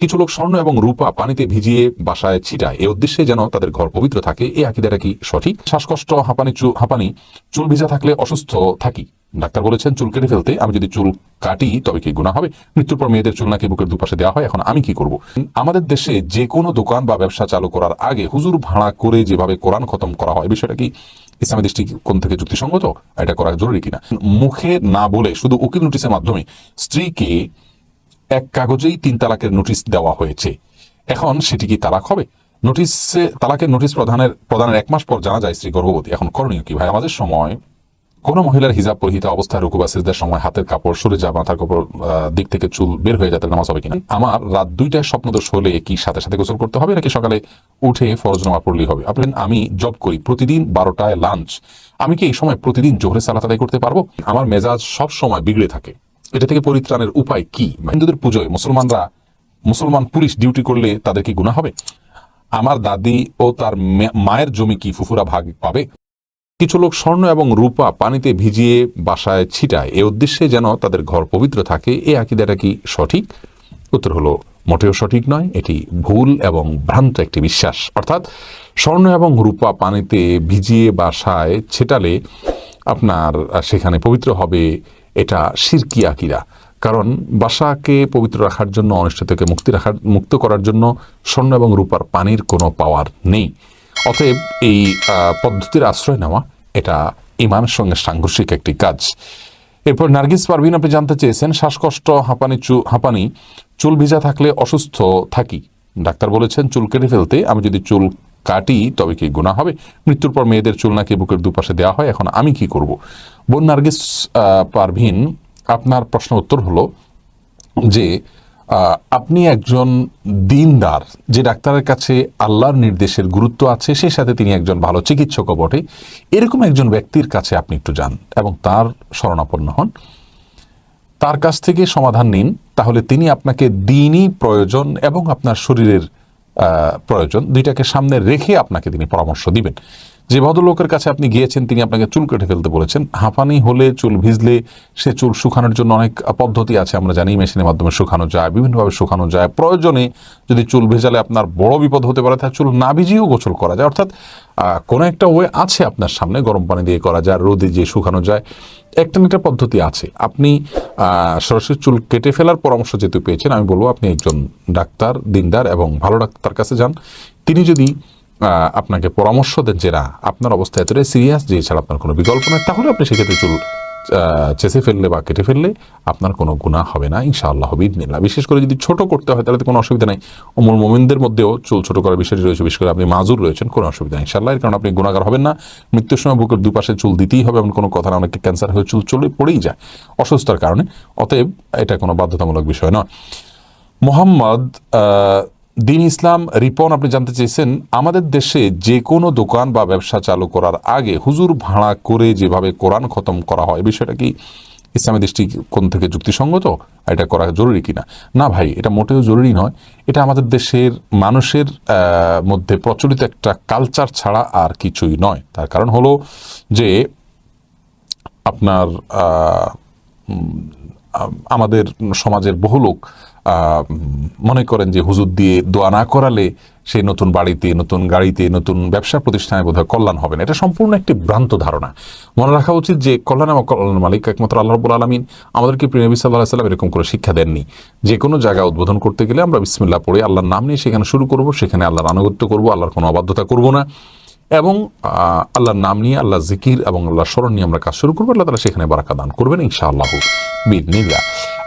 কিছু লোক স্বর্ণ এবং রূপা পানিতে ভিজিয়ে বাসায় ছিটায়। এ উদ্দেশ্যে যেন তাদের ঘর পবিত্র থাকে এই আকিদাটা কি সঠিক? শ্বাসকষ্ট, হাঁপানি হাঁপানি, চুল ভিজা থাকলে অসুস্থ থাকি। ডাক্তার বলেছেন, চুল কেটে ফেলতে আমি যদি চুল কাটি, তবে কি গুণা হবে? মৃত্যুর পর মেয়েদের চুল নাকি বুকের দুপাশে দেওয়া হয়, এখন আমি কি করব? আমাদের দেশে যে কোনো দোকান বা ব্যবসা চালু করার আগে হুজুর ভাড়া করে যেভাবে কোরআন খতম করা হয়, বিষয়টা কি ইসলামী দৃষ্টিকোণ থেকে যুক্তিসঙ্গত? এটা করা জরুরি কিনা? মুখে না বলে শুধু উকিল নোটিসের মাধ্যমে স্ত্রীকে এক কাগজেই তিন তালাকের নোটিশ দেওয়া হয়েছে। এখন সেটি কি তালাক হবে? নোটিশে, তালাকের নোটিশ প্রদানের প্রদানের এক মাস পর জানা যায় স্ত্রী গর্ভবতী। এখন করণীয় কি ভাই? আমাদের সময়, কোনো মহিলার হিজাব পরিহিত অবস্থায় রুকু সময় হাতের কাপড়, সরে যা মাথার কাপড় দিক থেকে চুল বের হয়ে যাতে নামাজ হবে কিনা? আমার রাত দুইটায় স্বপ্ন স্বপ্নদোষ হলে কি সাথে সাথে গোসল করতে হবে, নাকি সকালে উঠে ফরজ নামা পড়লেই হবে? আপনি আমি জব করি, প্রতিদিন বারোটায় লাঞ্চ। আমি কি এই সময় প্রতিদিন জোহরে সালাত আদায় করতে পারব? আমার মেজাজ সব সময় বিগড়ে থাকে। এটা থেকে পরিত্রাণের উপায় কি? হিন্দুদের পুজোয় মুসলমানরা, মুসলমান পুলিশ ডিউটি করলে তাদের কি গুণা হবে? আমার দাদি ও তার মায়ের জমি কি ফুফুরা ভাগ পাবে? কিছু লোক স্বর্ণ এবং রূপা পানিতে ভিজিয়ে বাসায় ছিটায়। এ উদ্দেশ্যে যেন তাদের ঘর পবিত্র থাকে। এ আকিদাটা কি সঠিক? উত্তর হলো, মোটেও সঠিক নয়। এটি ভুল এবং ভ্রান্ত একটি বিশ্বাস। অর্থাৎ, স্বর্ণ এবং রূপা পানিতে ভিজিয়ে বাসায় ছেটালে আপনার, সেখানে পবিত্র হবে এটা সিরকি আকিরা। কারণ বাসাকে পবিত্র রাখার জন্য অনিষ্ট থেকে মুক্তি রাখার, মুক্ত করার জন্য স্বর্ণ এবং রূপার পানির কোনো পাওয়ার নেই। অতএব এই পদ্ধতির আশ্রয় নেওয়া এটা ইমানের সঙ্গে সাংঘর্ষিক একটি কাজ। এরপর নার্গিস পারভিন আপনি জানতে চেয়েছেন, শ্বাসকষ্ট, হাঁপানি, চু, হাঁপানি, চুল ভিজা থাকলে অসুস্থ থাকি। ডাক্তার বলেছেন, চুল কেটে ফেলতে আমি যদি চুল কাটি, তবে কি গুণা হবে? মৃত্যুর পর মেয়েদের চুল নাকি বুকের দুপাশে দেওয়া হয়? এখন আমি কি করব? বোন নার্গিস পারভিন, আপনার প্রশ্ন উত্তর হলো যে আপনি একজন দিনদার, যে ডাক্তারের কাছে আল্লাহর নির্দেশের গুরুত্ব আছে, সেই সাথে তিনি একজন ভালো চিকিৎসকও বটে। এরকম একজন ব্যক্তির কাছে আপনি একটু যান এবং তার শরণাপন্ন হন। তার কাছ থেকে সমাধান নিন, তাহলে তিনি আপনাকে দিনই প্রয়োজন এবং আপনার শরীরের প্রয়োজন। দুইটাকে সামনে রেখে আপনাকে তিনি পরামর্শ দিবেন। যে ভদ্রলোকের কাছে আপনি গিয়েছেন, তিনি আপনাকে চুল কেটে ফেলতে বলেছেন। হাঁপানি হলে চুল ভিজলে সে চুল শুকানোর জন্য অনেক পদ্ধতি আছে। আমরা জানি মেশিনের মাধ্যমে শুকানো যায়, বিভিন্নভাবে শুকানো যায়। প্রয়োজনে যদি চুল ভেজালে আপনার বড় বিপদ হতে পারে, তাহলে চুল না ভিজিয়েও গোসল করা যায়। অর্থাৎ কোনো একটা ওয়ে আছে আপনার সামনে, গরম পানি দিয়ে করা যায়, রোদে যে শুকানো যায়, একটা না একটা পদ্ধতি আছে। আপনি সরাসরি চুল কেটে ফেলার পরামর্শ যেহেতু পেয়েছেন, আমি বলব আপনি একজন ডাক্তার, দিনদার এবং ভালো ডাক্তার কাছে যান। তিনি যদি আপনাকে পরামর্শ দেন যে না, আপনার অবস্থা এতটাই সিরিয়াস যে এছাড়া আপনার কোনো বিকল্প নেই, তাহলে আপনি সেক্ষেত্রে চুল চেঁচে ফেললে বা কেটে ফেললে আপনার কোনো গুণা হবে না, ইনশাআল্লাহ হবে ইদনিল্লাহ বিশেষ করে যদি ছোট করতে হয়, তাহলে তো কোনো অসুবিধা নেই। অমর মোমিনদের মধ্যেও চুল ছোট করার বিষয়টি রয়েছে, বিশেষ করে আপনি মাজুর রয়েছেন, কোনো অসুবিধা নেই। ইনশাআল্লাহ, এর কারণে আপনি গুণাগার হবেন না। মৃত্যুর সময় বুকের দুপাশে চুল দিতেই হবে, এমন কোনো কথা না। অনেকে ক্যান্সার হয়ে চুল চলে পড়েই যায়, অসুস্থতার কারণে। অতএব এটা কোনো বাধ্যতামূলক বিষয় নয়। মোহাম্মদ দিন ইসলাম, রিপন, আপনি জানতে চেয়েছেন, আমাদের দেশে যে কোনো দোকান বা ব্যবসা চালু করার আগে হুজুর ভাড়া করে যেভাবে কোরআন খতম করা হয়, বিষয়টা কি ইসলামী দৃষ্টিকোণ থেকে যুক্তিসঙ্গত? এটা করা জরুরি কিনা? না ভাই, এটা মোটেও জরুরি নয়। এটা আমাদের দেশের মানুষের মধ্যে প্রচলিত একটা কালচার ছাড়া আর কিছুই নয়। তার কারণ হলো যে আপনার আমাদের সমাজের বহু লোক মনে করেন যে হুজুর দিয়ে দোয়া না করালে সেই নতুন বাড়িতে, নতুন গাড়িতে, নতুন ব্যবসা প্রতিষ্ঠানে বোধহয় কল্যাণ হবে না। এটা সম্পূর্ণ একটি ভ্রান্ত ধারণা। মনে রাখা উচিত যে কল্যাণ এবং কল্যাণ মালিক একমাত্র আল্লাহ রবুল আলমিন। আমাদেরকে প্রিয়নবী সাল্লাহ সাল্লাম এরকম করে শিক্ষা দেননি। যে কোনো জায়গা উদ্বোধন করতে গেলে আমরা বিসমিল্লা পড়ে আল্লাহর নাম নিয়ে সেখানে শুরু করব, সেখানে আল্লাহর আনুগত্য করব, আল্লাহর কোনো অবাধ্যতা করব না। এবং আল্লাহর নাম নিয়ে আল্লাহ জিকির এবং আল্লাহ স্মরণ নিয়ে আমরা কাজ শুরু করব। আল্লাহ তালা সেখানে বারাকা দান করবেন ইনশাআল্লাহ। বিদিনিল্লাহ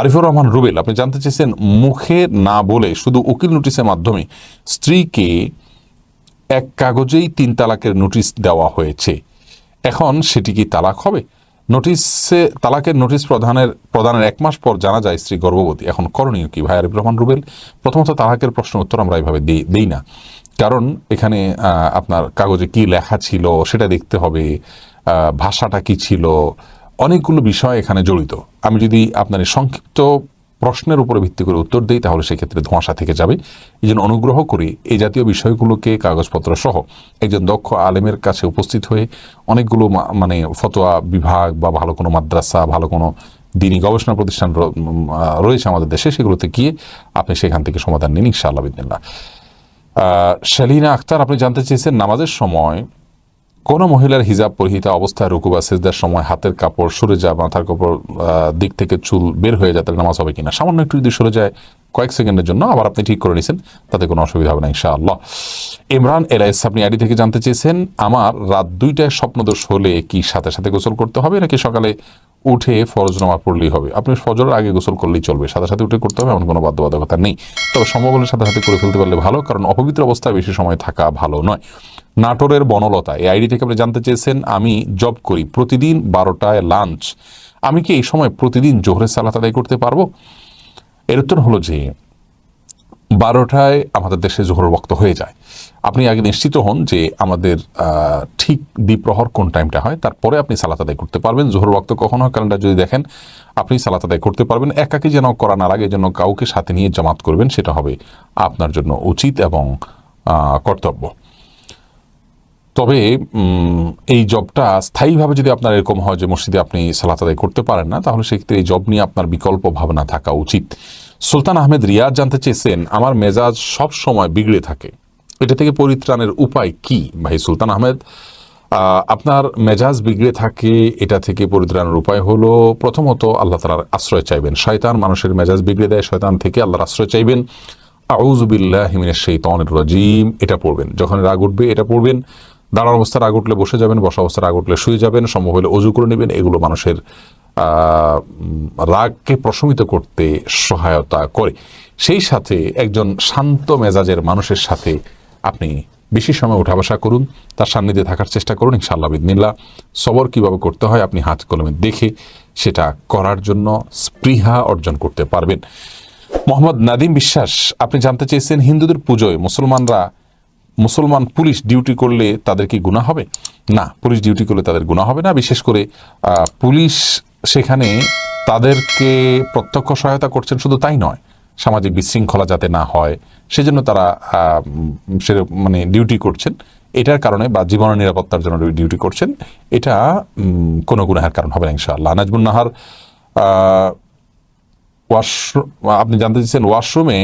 আরিফুর রহমান রুবেল, আপনি জানতে চেয়েছেন মুখে না বলে শুধু উকিল নোটিশের মাধ্যমে স্ত্রীকে এক কাগজেই তিন তালাকের নোটিশ দেওয়া হয়েছে। এখন সেটি কি তালাক হবে? নোটিশে, তালাকের নোটিশ প্রদানের প্রদানের এক মাস পর জানা যায় স্ত্রী গর্ভবতী। এখন করণীয় কি? ভাই আরিফুর রহমান রুবেল, প্রথমত তালাকের প্রশ্ন উত্তর আমরা এইভাবে দিই দেই না। কারণ এখানে আপনার কাগজে কি লেখা ছিল, সেটা দেখতে হবে ভাষাটা কি ছিল অনেকগুলো বিষয় এখানে জড়িত। আমি যদি আপনার সংক্ষিপ্ত প্রশ্নের উপরে ভিত্তি করে উত্তর দিই, তাহলে সেক্ষেত্রে ধোঁয়াশা থেকে যাবে। এই জন্য অনুগ্রহ করে এই জাতীয় বিষয়গুলোকে, কাগজপত্র সহ একজন দক্ষ আলেমের কাছে উপস্থিত হয়ে অনেকগুলো মানে ফতোয়া বিভাগ বা ভালো কোনো মাদ্রাসা, ভালো কোনো দিনী গবেষণা প্রতিষ্ঠান রয়েছে আমাদের দেশে, সেগুলোতে গিয়ে আপনি সেখান থেকে সমাধান নিন ইনশাআল্লাহ বিদিল্লা শালিনা আক্তার আপনি জানতে চেয়েছেন, নামাজের সময় কোন মহিলার হিজাব পরিহিতা অবস্থায় রুকু বা সেজদার সময় হাতের কাপড় সরে যায় মাথার কাপড় দিক থেকে চুল বের হয়ে যায়, তাহলে নামাজ হবে কিনা? সামান্য একটু যদি সরে যায় কয়েক সেকেন্ডের জন্য, আবার আপনি ঠিক করে নিয়েছেন তাতে কোনো অসুবিধা হবে না, ইনশাআল্লাহ। ইমরান এলাইস আপনি আইডি থেকে জানতে চেয়েছেন, আমার রাত দুইটায় স্বপ্নদোষ হলে কি সাথে সাথে গোসল করতে হবে, নাকি সকালে উঠে ফরজ নামা পড়লেই হবে? আপনি ফজরের আগে গোসল করলেই চলবে, সাথে সাথে উঠে করতে হবে, এমন কোনো বাধ্যবাধকতা নেই। তবে সম্ভব হলে সাথে সাথে করে ফেলতে পারলে ভালো, কারণ অপবিত্র অবস্থায় বেশি সময় থাকা ভালো নয়। নাটোরের বনলতা, এই আইডি থেকে আপনি জানতে চেয়েছেন, আমি জব করি, প্রতিদিন বারোটায় লাঞ্চ। আমি কি এই সময় প্রতিদিন জোহরের সালাত আদায় করতে পারব? এর উত্তর হলো যে, বারোটায় আমাদের দেশে জোহরের বক্ত হয়ে যায়। আপনি আগে নিশ্চিত হন যে আমাদের ঠিক দ্বিপ্রহর কোন টাইমটা হয়, তারপরে আপনি সালাত আদায় করতে পারবেন। জোহর বক্ত কখন হয় ক্যালেন্ডার যদি দেখেন, আপনি সালাত আদায় করতে পারবেন। একাকি যেন করা না আগে যেন কাউকে সাথে নিয়ে জামাত করবেন, সেটা হবে আপনার জন্য উচিত এবং কর্তব্য। তবে এই জবটা স্থায়ীভাবে যদি আপনার এরকম হয় যে মসজিদে আপনি সালাত আদায় করতে পারেন না, তাহলে সেক্ষেত্রে এই জব নিয়ে আপনার বিকল্প ভাবনা থাকা উচিত। সুলতান আহমেদ রিয়াজ জানতে চেয়েছেন, আমার মেজাজ সব সময় বিগড়ে থাকে। এটা থেকে পরিত্রাণের উপায় কি? ভাই সুলতান আহমেদ আপনার মেজাজ বিগড়ে থাকে, এটা থেকে পরিত্রাণের উপায় হলো, প্রথমত আল্লাহ তালার আশ্রয় চাইবেন। শয়তান মানুষের মেজাজ বিগড়ে দেয়, শয়তান থেকে আল্লাহর আশ্রয় চাইবেন। আউজুবিল্লাহ হিমিনের সেই তনের রাজিম। এটা পড়বেন। যখন রাগ উঠবে, এটা পড়বেন। দাঁড়ার অবস্থায় রাগ উঠলে বসে যাবেন বসা অবস্থায় রাগ উঠলে শুয়ে যাবেন সম্ভব হলে অজু করে নেবেন। এগুলো মানুষের রাগকে প্রশমিত করতে সহায়তা করে। সেই সাথে একজন শান্ত মেজাজের মানুষের সাথে আপনি বেশি সময় উঠা বসা করুন, তার সান্নিধ্যে থাকার চেষ্টা করুন, ইনশাআল্লাহ বিদিনিল্লা সবর কীভাবে করতে হয় আপনি হাত কলমে দেখে সেটা করার জন্য স্পৃহা অর্জন করতে পারবেন। মোহাম্মদ নাদিম বিশ্বাস, আপনি জানতে চেয়েছেন হিন্দুদের পুজোয় মুসলমানরা মুসলমান পুলিশ ডিউটি করলে তাদের কি গুণা হবে? না, পুলিশ ডিউটি করলে তাদের গুণা হবে না। বিশেষ করে পুলিশ সেখানে তাদেরকে প্রত্যক্ষ সহায়তা করছেন শুধু তাই নয়, সামাজিক বিশৃঙ্খলা যাতে না হয়, সেজন্য তারা সে মানে ডিউটি করছেন। এটার কারণে বা জীবনের নিরাপত্তার জন্য ডিউটি করছেন। এটা কোনো গুনাহের কারণ হবে না, ইনশাআল্লাহ। নাজবুল নাহার ওয়াশরুম আপনি জানতে চাইছেন, ওয়াশরুমে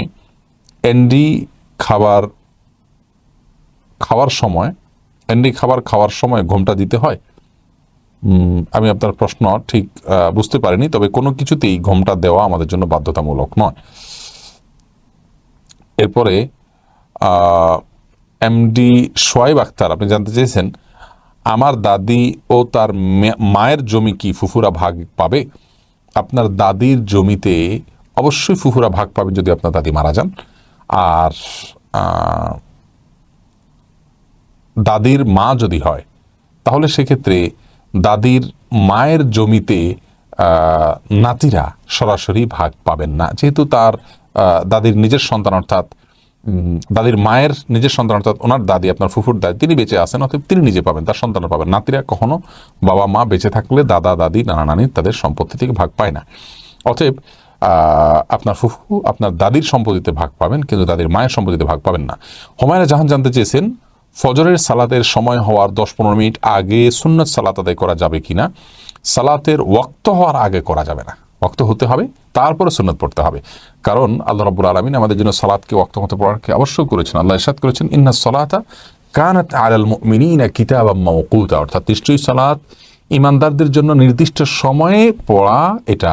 এন্ডি খাবার খাওয়ার সময় এন্ডি খাবার খাওয়ার সময় ঘুমটা দিতে হয়? আমি আপনার প্রশ্ন ঠিক বুঝতে পারিনি, তবে কোনো কিছুতেই ঘুমটা দেওয়া আমাদের জন্য বাধ্যতামূলক নয়। এরপরে এমডি সোয়াইব আখতার, আপনি জানতে চেয়েছেন, আমার দাদি ও তার মায়ের জমি কি ফুফুরা ভাগ পাবে? আপনার দাদির জমিতে অবশ্যই ফুফুরা ভাগ পাবে যদি আপনার দাদি মারা যান। আর দাদির মা যদি হয়, তাহলে সেক্ষেত্রে দাদির মায়ের জমিতে নাতিরা সরাসরি ভাগ পাবেন না। যেহেতু তার দাদির নিজের সন্তান অর্থাৎ দাদির মায়ের নিজের সন্তান অর্থাৎ ওনার দাদি, আপনার ফুফুর দাদি, তিনি বেঁচে আছেন, অতএব তিনি নিজে পাবেন, তার সন্তানরা পাবেন। নাতিরা কখনো বাবা মা বেঁচে থাকলে দাদা, দাদি, নানা নানি তাদের সম্পত্তি থেকে ভাগ পায় না। অতএব আপনার ফুফু, আপনার দাদির সম্পত্তিতে ভাগ পাবেন, কিন্তু দাদির মায়ের সম্পত্তিতে ভাগ পাবেন না। হুমায়ুন জাহান জানতে চেয়েছেন ফজরের সালাতের সময় হওয়ার দশ পনেরো মিনিট আগে সুন্নত সালাত আদায় করা যাবে কি না সালাতের ওয়াক্ত হওয়ার আগে করা যাবে না। ওয়াক্ত হতে হবে, তারপরে সুন্নত পড়তে হবে। কারণ আল্লাহ রাব্বুল আলমিন আমাদের জন্য সালাদকে ওয়াক্ত মতো পড়ারকে আবশ্যক করেছেন। আল্লাহ ইরশাদ করেছেন, ইন্না সলাতা কানাত আলাল মুমিনিনা কিতাবাম মাওকুতা অর্থাৎ নিশ্চয়ই সালাত ইমানদারদের জন্য নির্দিষ্ট সময়ে পড়া এটা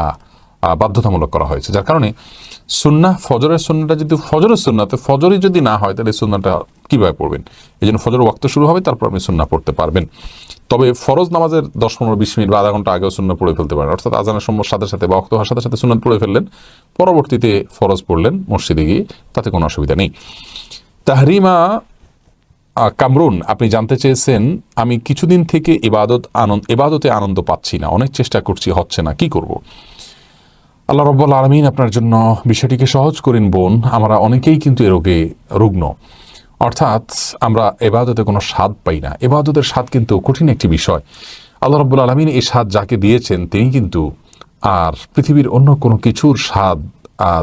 বাধ্যতামূলক করা হয়েছে। যার কারণে সুন্না ফজরের সুন্নাটা যদি ফজরের সুন্নাতে ফজরই যদি না হয়, তাহলে সুন্নাটা কীভাবে পড়বেন? এই জন্য ফজর ওয়াক্ত শুরু হবে, তারপর আপনি সুন্না পড়তে পারবেন। তবে ফরজ নামাজের দশ, পনেরো, বিশ মিনিট বা আধা ঘণ্টা আগেও সুন্না পড়ে ফেলতে পারেন। অর্থাৎ আজানের সময় সাথে সাথে বা অক্ত হওয়ার সাথে সাথে সুন্নাত পড়ে ফেললেন, পরবর্তীতে ফরজ পড়লেন মসজিদে গিয়ে, তাতে কোনো অসুবিধা নেই। তাহরিমা কামরুন, আপনি জানতে চেয়েছেন, আমি কিছুদিন থেকে ইবাদত আনন্দ, ইবাদতে আনন্দ পাচ্ছি না, অনেক চেষ্টা করছি, হচ্ছে না, কি করব? আল্লাহ রব্বুল আলমিন আপনার জন্য বিষয়টিকে সহজ করেন বোন, আমরা অনেকেই কিন্তু এ রোগে রুগ্ন। অর্থাৎ আমরা এবাদতে কোনো স্বাদ পাই না। এবাদতের স্বাদ কিন্তু কঠিন একটি বিষয়। আল্লাহ রব্বুল আলমিন এই স্বাদ যাকে দিয়েছেন, তিনি কিন্তু আর পৃথিবীর অন্য কোনো কিছুর স্বাদ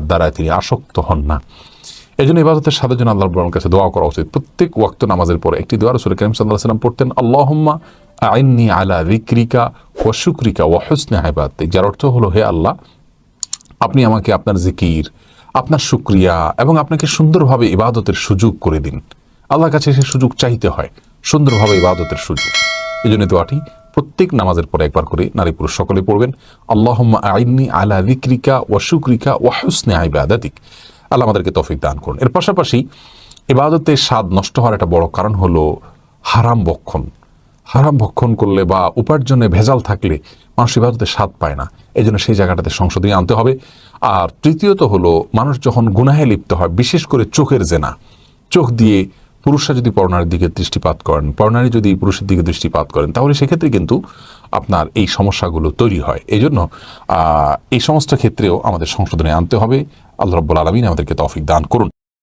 দ্বারা তিনি আসক্ত হন না। এই জন্য ইবাদতের সাথে জন্য আল্লাহ রব্বুল কাছে দোয়া করা উচিত। প্রত্যেক ওয়াক্ত নামাজের পরে একটি দোয়া রসুল করিম সাল্লাহ সাল্লাম পড়তেন, আল্লাহম্মা আইন্নি আলা রিক্রিকা ও শুক্রিকা ও হসনে হাইবাদ যার অর্থ হলো, হে আল্লাহ, আপনি আমাকে আপনার জিকির আপনার শুক্রিয়া এবং আপনাকে সুন্দরভাবে ইবাদতের সুযোগ করে দিন। আল্লাহর কাছে সে সুযোগ চাইতে হয়, সুন্দরভাবে ইবাদতের সুযোগ। এই জন্য দোয়াটি প্রত্যেক নামাজের পরে একবার করে নারী পুরুষ সকলে পড়বেন। আল্লাহ আইনি আলা দিক্রিকা ও শুক্রিকা ও হুসনে আইবাদাতিক আল্লাহ আমাদেরকে তৌফিক দান করুন। এর পাশাপাশি ইবাদতের স্বাদ নষ্ট হওয়ার একটা বড় কারণ হলো হারাম বক্ষণ। হারাম ভক্ষণ করলে বা উপার্জনে ভেজাল থাকলে মানুষ ইবাদতের স্বাদ পায় না। এই জন্য সেই জায়গাটাতে সংশোধনী আনতে হবে। আর তৃতীয়ত হলো, মানুষ যখন গুনাহে লিপ্ত হয়, বিশেষ করে চোখের জেনা, চোখ দিয়ে পুরুষরা যদি পরনারীর দিকে দৃষ্টিপাত করেন, পরনারী যদি পুরুষের দিকে দৃষ্টিপাত করেন, তাহলে সেক্ষেত্রে কিন্তু আপনার এই সমস্যাগুলো তৈরি হয়। এই জন্য এই সমস্ত ক্ষেত্রেও আমাদের সংশোধনে আনতে হবে। আল্লাহ রব্বুল আলমিন আমাদেরকে তৌফিক দান করুন।